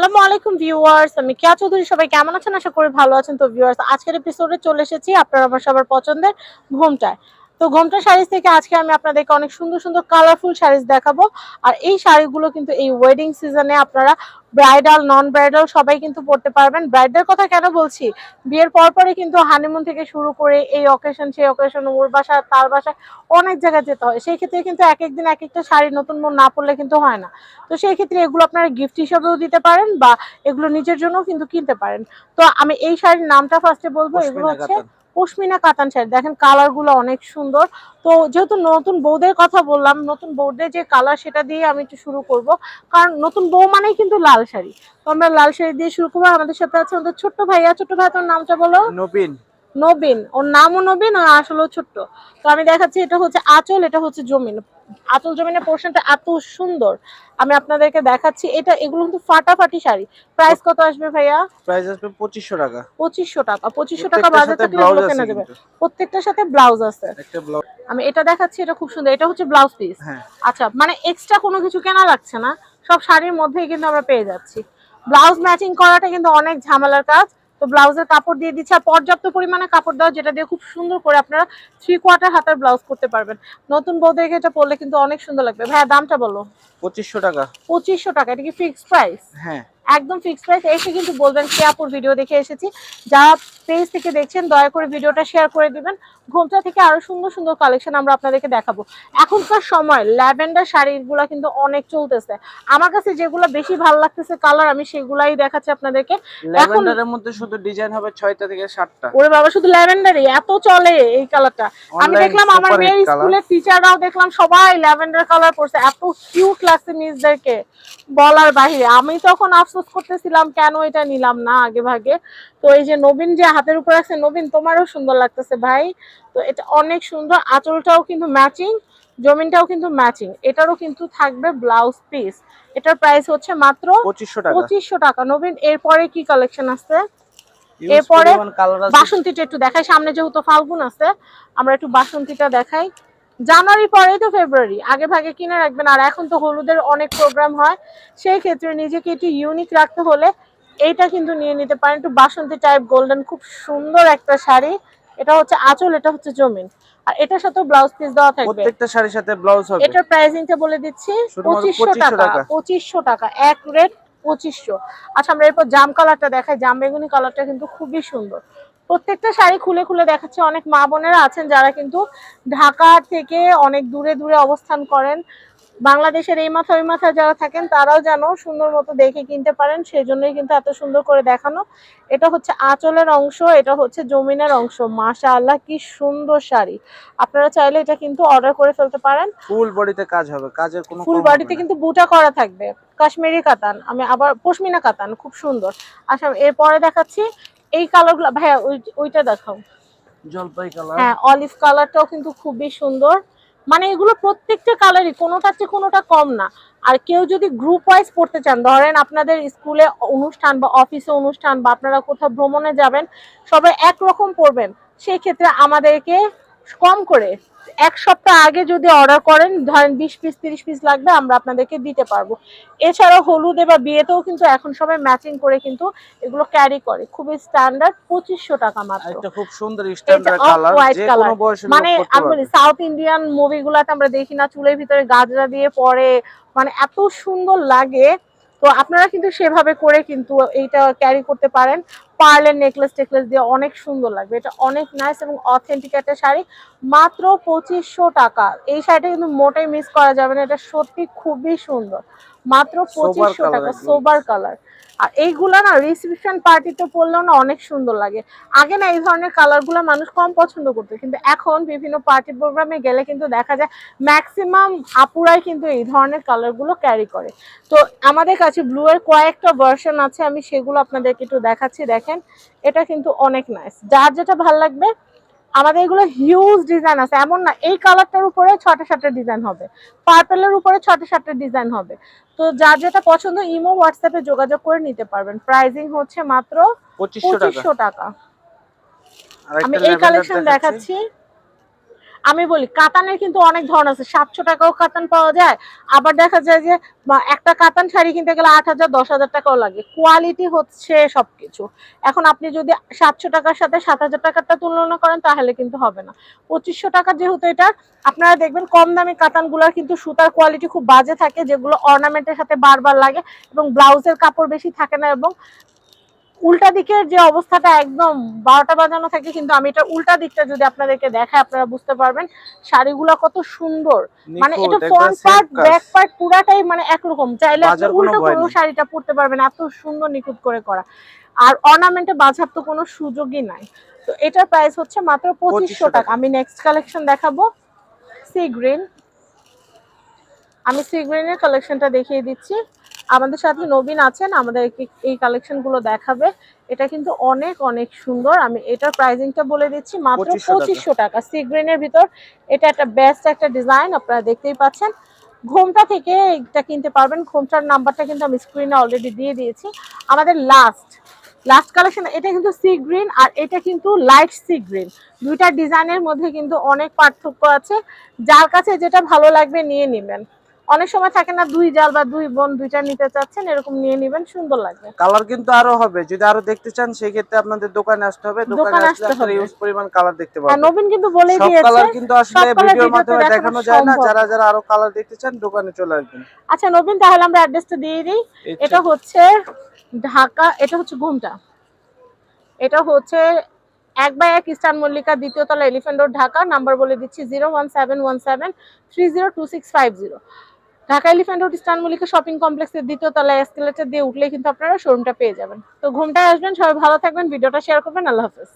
আসসালামু আলাইকুম ভিউয়ার্স, আমি কেয়া চৌধুরী, সবাই কেমন আছেন? আশা করি ভালো আছেন। তো ভিউয়ার্স, আজকের এপিসোডে চলে এসেছি আপনার আমার সবার পছন্দের ঘোমটায়। তো ঘোমটা শাড়িজ থেকে আজকে আমি আপনাদেরকে অনেক সুন্দর সুন্দর কালারফুল শাড়িজ দেখাবো। আর এই শাড়িগুলো কিন্তু এই ওয়েডিং সিজনে আপনারা ব্রাইডাল নন ব্রাইডাল সবাই কিন্তু পড়তে পারবেন। ব্রাইডের কথা কেন বলছি? বিয়ের পর পরই কিন্তু হানিমুন থেকে শুরু করে এই অকেশন সেই অকেশন ওর বাসা তার বাসায় অনেক জায়গায় যেতে হয়। সেই ক্ষেত্রে কিন্তু এক একদিন এক একটা শাড়ি নতুন মন না পড়লে কিন্তু হয় না। তো সেই ক্ষেত্রে এগুলো আপনারা গিফট হিসেবেও দিতে পারেন বা এগুলো নিজের জন্য কিন্তু কিনতে পারেন। তো আমি এই শাড়ির নামটা ফার্স্টে বলব। এগুলো হচ্ছে। পশমিনা কাতান শাড়ি। দেখেন কালারগুলো অনেক সুন্দর। তো যেহেতু নতুন বৌদের কথা বললাম, নতুন বৌদের যে কালার সেটা দিয়ে আমি একটু শুরু করব। কারণ নতুন বউ মানেই কিন্তু লাল শাড়ি। তো আমরা লাল শাড়ি দিয়ে শুরু করব। আমাদের সাথে আছে আমাদের ছোট্ট ভাইয়া। ছোট্ট ভাইয়া তোর নামটা বলো? নবীন। নবীন। ওর নামও নবীন আর আসলেও ছোট্ট। তো আমি দেখাচ্ছি এটা হচ্ছে আঁচল এটা হচ্ছে জমিন। আঁচল জমিনের পোর্শনটা এত সুন্দর। আমি আপনাদেরকে দেখাচ্ছি এটা এগুলো কিন্তু ফাটাফাটি শাড়ি। প্রাইস কত আসবে ভাইয়া? প্রাইস আসবে পঁচিশশো টাকা। পঁচিশশো টাকা। পঁচিশশো টাকা প্রত্যেকটার বাজার ব্লাউজ এগুলো কেনা যাবে প্রত্যেকটার সাথে ব্লাউজ আছে। একটা ব্লাউজ আমি এটা দেখাচ্ছি এটা খুব সুন্দর। এটা হচ্ছে ব্লাউজ পিস হ্যাঁ। আচ্ছা মানে এক্সট্রা কোনো কিছু কেনা লাগছে না। সব শাড়ির মধ্যেই কিন্তু আমরা পেয়ে যাচ্ছি। ব্লাউজ ম্যাচিং করাটা কিন্তু অনেক ঝামেলার কাজ। তো ব্লাউজের কাপড় দিয়ে দিচ্ছে। আর পর্যাপ্ত পরিমাণে কাপড় দেওয়া যেটা দিয়ে খুব সুন্দর করে আপনারা থ্রি কোয়ার্টার হাতের ব্লাউজ করতে পারবেন। নতুন বউদেরকে এটা পরলে কিন্তু অনেক সুন্দর লাগবে। ভাইয়া দামটা বলো। পঁচিশশো টাকা। পঁচিশশো টাকা এটা কি ফিক্সড প্রাইস হ্যাঁ। একদম ফিক্সড প্রাইস এসে কিন্তু বলবেন কে আপুর ভিডিও দেখে এসেছি। যারা পেজ থেকে দেখছেন দয়া করে ভিডিওটা শেয়ার করে দিবেন। ঘোমটা থেকে আরও সুন্দর সুন্দর কালেকশন আমরা আপনাদেরকে দেখাবো। এখনকার সময় ল্যাভেন্ডার শাড়িগুলো কিন্তু অনেক চলতেছে। আমার কাছে যেগুলো বেশি ভালো লাগতেছে কালার আমি সেগুলাই দেখাচ্ছি আপনাদেরকে। ল্যাভেন্ডারের মধ্যে শুধু ডিজাইন হবে ছয়টা থেকে সাতটা। ওরে বাবা শুধু ল্যাভেন্ডারই এত চলে এই কালারটা আমি দেখলাম আমার মেয়ের। স্কুলের টিচাররাও দেখলাম সবাই ল্যাভেন্ডার কালার পরছে। এত কিউট লাগছে নিজদেরকে। বলার বাইরে আমি তখন আফসোস করতেছিলাম কেন এটা নিলাম না আগে ভাগে? তো এই যে নবীন যে হাতের উপর আছে নবীন তোমারও সুন্দর লাগতেছে ভাই। তো এটা অনেক সুন্দর আঁচলটাও কিন্তু ম্যাচিং জমিনটাও কিন্তু ম্যাচিং এটারও কিন্তু থাকবে ব্লাউজ পিস এটার প্রাইস হচ্ছে মাত্র পঁচিশশো টাকা। পঁচিশশো টাকা। নবীন এরপরে কি কালেকশন আছে? এরপরে বাসন্তীটা একটু দেখাই সামনে যেহেতু ফাল্গুন আছে আমরা একটু বাসন্তীটা দেখাই। জানুয়ারি পরেই তো ফেব্রুয়ারি আগে ভাগে কিনে রাখবেন। আর এখন তো হলুদের অনেক প্রোগ্রাম হয় সেই ক্ষেত্রে নিজেকে একটু ইউনিক রাখতে হলে এইটা কিন্তু নিয়ে নিতে পারেন। একটু বাসন্তী টাইপ গোল্ডেন খুব সুন্দর একটা শাড়ি। এটা হচ্ছে আঁচল এটা হচ্ছে জমিন। আর এটার সাথে ব্লাউজ পিস দেওয়া থাকবে। প্রত্যেকটা শাড়ির সাথে ব্লাউজ হবে। এটার প্রাইসিংটা বলে দিচ্ছি পঁচিশশো 2500 টাকা টাকা। পঁচিশশো টাকা এক রেট পঁচিশশো। আচ্ছা আমরা এরপর জাম কালারটা দেখাই। জাম বেগুনি কালারটা কিন্তু খুবই সুন্দর। প্রত্যেকটা শাড়ি খুলে খুলে দেখাচ্ছে। অনেক মা বোনেরা আছেন যারা কিন্তু ঢাকা থেকে অনেক দূরে দূরে অবস্থান করেন। বাংলাদেশের এই মাথা ওই মাথা যারা থাকেন তারাও যেন সুন্দর মতো দেখে কিনতে পারেন সেই জন্যই কিন্তু এত সুন্দর করে দেখানো। এটা হচ্ছে আঁচলের অংশ এটা হচ্ছে জমিনের অংশ। মাশা আল্লাহ কি সুন্দর শাড়ি। আপনারা চাইলে এটা কিন্তু অর্ডার করে ফেলতে পারেন। ফুল বডিতে কাজ হবে কাজের কোনো ফুল বডিতে কিন্তু বুটা করা থাকবে। কাশ্মীরি কাতান আমি আবার পশমিনা কাতান খুব সুন্দর। আচ্ছা এরপরে দেখাচ্ছি এই কালারগুলো ভাইয়া ওই- ওইটা দেখাও। জলপাই কালার। হ্যাঁ অলিভ কালারটাও কিন্তু খুবই সুন্দর। মানে এগুলো প্রত্যেকটা কালারই কোনোটার চেয়ে কোনোটা কম না। আর কেউ যদি গ্রুপ ওয়াইজ পড়তে চান ধরেন আপনাদের স্কুলে অনুষ্ঠান বা অফিসে অনুষ্ঠান বা আপনারা কোথাও ভ্রমণে যাবেন সবাই একরকম পড়বেন। সেই ক্ষেত্রে আমাদেরকে কম করে। এক সপ্তাহ আগে যদি অর্ডার করেন ধরেন বিশ পিস তিরিশ পিস লাগবে আমরা আপনাদেরকে দিতে পারব। এছাড়াও হলুদে বা বিয়েতেও কিন্তু এখন সবাই ম্যাচিং করে কিন্তু এগুলো ক্যারি করে। খুবই স্ট্যান্ডার্ড পঁচিশশো টাকা মাত্র। খুব সুন্দর off কালার মানে আমি বলি সাউথ ইন্ডিয়ান মুভিগুলাতে আমরা দেখি না চুলের ভিতরে গাজরা দিয়ে পরে। মানে এত সুন্দর লাগে তো আপনারা কিন্তু সেভাবে করে কিন্তু এইটা ক্যারি করতে পারেন। পার্লের নেকলেস টেকলেস দিয়ে অনেক সুন্দর লাগবে। এটা অনেক নাইস এবং অথেন্টিক একটা শাড়ি। মাত্র পঁচিশশো টাকা। এই শাড়িটা কিন্তু মোটেই মিস করা যাবে না। এটা সত্যি খুবই সুন্দর। মাত্র পঁচিশশো টাকা। সোবার কালার আর এইগুলা না রিসেপশন পার্টিতে পরলেও না অনেক সুন্দর লাগে। আগে না এই ধরনের কালারগুলো মানুষ কম পছন্দ করতো, কিন্তু এখন বিভিন্ন পার্টি প্রোগ্রামে গেলে কিন্তু দেখা যায় ম্যাক্সিমাম আপুরাই কিন্তু এই ধরনের কালারগুলো ক্যারি করে। তো আমাদের কাছে ব্লু এর কয়েকটা ভার্সন আছে, আমি সেগুলো আপনাদেরকে একটু দেখাচ্ছি, দেখেন। এটা কিন্তু অনেক নাইস যার যেটা ভালো লাগবে আমাদের এগুলো হিউজ ডিজাইন আছে। এমন না এই কালারটার উপরে ছটা সাতটা ডিজাইন হবে। পার্পেলের উপরে ছটা সাতটা ডিজাইন হবে। তো যার যেটা পছন্দ ইমো হোয়াটসঅ্যাপে যোগাযোগ করে নিতে পারবেন। প্রাইজিং হচ্ছে মাত্র পঁচিশশো টাকা। আমি এই কালেকশন দেখাচ্ছি। আমি বলি, কাতানের কিন্তু অনেক ধরন আছে। সাতশো টাকাও কাতান পাওয়া যায়। আবার দেখা যায় যে একটা কাতান শাড়ি কিনতে গেলে আট হাজার, দশ হাজার টাকাও লাগে। কোয়ালিটি হচ্ছে সবকিছু। এখন আপনি যদি সাতশো টাকার সাথে সাত হাজার টাকারটা তুলনা করেন, তাহলে কিন্তু হবে না। পঁচিশশো টাকার যেহেতু এটা, আপনারা দেখবেন কম দামি কাতানগুলোর কিন্তু সুতার কোয়ালিটি খুব বাজে থাকে, যেগুলো অর্নামেন্টের সাথে বারবার লাগে এবং ব্লাউজের কাপড় বেশি থাকে না এবং উল্টা দিকের যে অবস্থাটা একদম বারোটা বাজানো থাকে কিন্তু আমি এটা উল্টা দিকটা যদি আপনাদেরকে দেখায় আপনারা বুঝতে পারবেন শাড়িগুলো কত সুন্দর। মানে এটা ফ্রন্ট পার্ট ব্যাক পার্ট পুরাটাই মানে একরকম। চাইলে আপনি উল্টো করেও শাড়িটা পরতে পারবেন এত সুন্দর নিখুঁত করে করা। আর অর্নামেন্টে বাজার তো কোনো সুযোগই নাই। তো এটার প্রাইস হচ্ছে মাত্র পঁচিশশো টাকা। আমি নেক্সট কালেকশন দেখাবো। সি গ্রিন আমি সি গ্রিনের কালেকশনটা দেখিয়ে দিচ্ছি। আমাদের সাথে নবীন আছেন আমাদের এই কালেকশনগুলো দেখাবে। এটা কিন্তু অনেক অনেক সুন্দর। আমি এটার প্রাইজিংটা বলে দিচ্ছি মাত্র পঁচিশশো টাকা। সি গ্রিনের ভিতর এটা একটা বেস্ট একটা ডিজাইন আপনারা দেখতেই পাচ্ছেন। ঘোমটা থেকে এটা কিনতে পারবেন। ঘোমটার নাম্বারটা কিন্তু আমি স্ক্রিনে অলরেডি দিয়ে দিয়েছি। আমাদের লাস্ট লাস্ট কালেকশন এটা কিন্তু সি গ্রিন আর এটা কিন্তু লাইট সি গ্রিন দুইটা ডিজাইনের মধ্যে কিন্তু অনেক পার্থক্য আছে। যার কাছে যেটা ভালো লাগবে নিয়ে নেবেন। অনেক সময় থাকে না দুই জাল বা দুই বোন দুইটা নিতে চাচ্ছেন এরকম নিয়ে নেবেন সুন্দর লাগবে। কালার কিন্তু আরও হবে যদি আরও দেখতে চান সেই ক্ষেত্রে আপনাদের দোকানে আসতে হবে। দোকানে আসলে আসতে আপনারা হবে। ইউজ পরিমাণ কালার দেখতে পাবেন। নবীন কিন্তু বলেই সব দিয়েছে কালার কিন্তু আসলে ভিডিওর মাধ্যমে দেখানো যায় না। যারা যারা আরও কালার দেখতে চান দোকানে চলে আসবেন। আচ্ছা নবীন তাহলে আমরা অ্যাড্রেসটা দিয়ে দিই। এটা হচ্ছে ঢাকা এটা হচ্ছে ঘুমটা। এটা হচ্ছে এক বাই এক ইস্টার্ন মল্লিকা দ্বিতীয় তলা এলিফ্যান্ট রোড ঢাকা। নাম্বার বলে দিচ্ছি zero one seven one seven three zero two six five zero. Dhaka Elephant Road Eastern Mallika shopping কমপ্লেক্সের দ্বিতীয় তলায় এসকেলেটার দিয়ে উঠলে কিন্তু আপনারা শোরুমটা পেয়ে যাবেন। তো ঘুমটায় আসবেন, সবাই ভালো থাকবেন, ভিডিওটা শেয়ার করবেন, আল্লাহ হাফেজ।